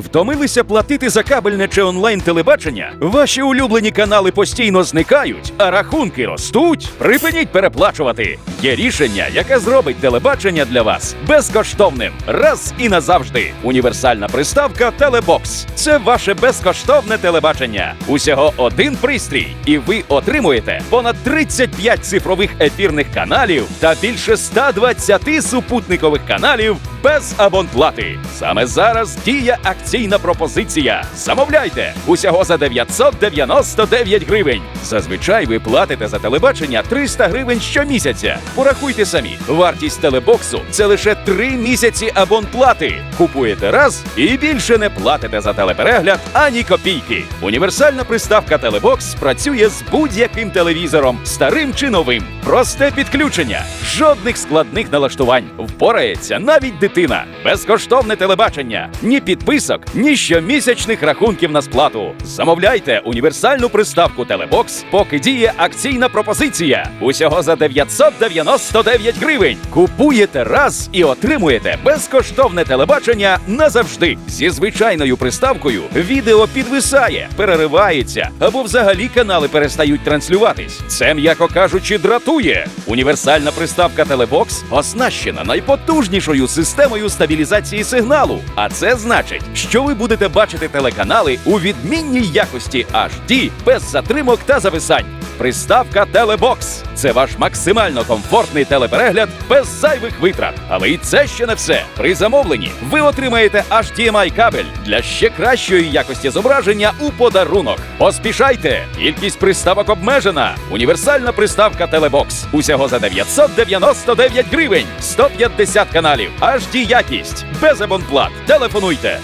Втомилися платити за кабельне чи онлайн телебачення? Ваші улюблені канали постійно зникають, а рахунки ростуть. Припиніть переплачувати. Є рішення, яке зробить телебачення для вас безкоштовним. Раз і назавжди. Універсальна приставка Телебокс. Це ваше безкоштовне телебачення. Усього один пристрій, і ви отримуєте понад 35 цифрових ефірних каналів та більше 120 супутникових каналів без абонплати. Саме зараз діє акційна пропозиція. Замовляйте усього за 999 гривень. Зазвичай ви платите за телебачення 300 гривень щомісяця. Порахуйте самі. Вартість телебоксу це лише 3 місяці абонплати. Купуєте раз і більше не платите за телеперегляд ані копійки. Універсальна приставка Телебокс працює з будь-яким телевізором, старим чи новим. Просте підключення, жодних складних налаштувань. Впорається навіть дитина. Безкоштовне телебачення, ні підписок, ні щомісячних рахунків на сплату. Замовляйте універсальну приставку Телебокс, поки діє акційна пропозиція. Усього за 999 гривень. Купуєте раз і отримуєте безкоштовне телебачення назавжди. Зі звичайною приставкою відео підвисає, переривається або взагалі канали перестають транслюватись. Це, м'яко кажучи, дратує. Універсальна приставка Телебокс оснащена найпотужнішою системою стабілізації сигналу. А це значить, що ви будете бачити телеканали у відмінній якості HD без затримок та зависань. Приставка Телебокс це ваш максимально комфортний телеперегляд без зайвих витрат. Але і це ще не все. При замовленні ви отримаєте HDMI кабель для ще кращої якості зображення у подарунок. Поспішайте! Кількість приставок обмежена. Універсальна приставка Телебокс. Усього за 999 гривень, 150 каналів. HD якість без абонплат. Телефонуйте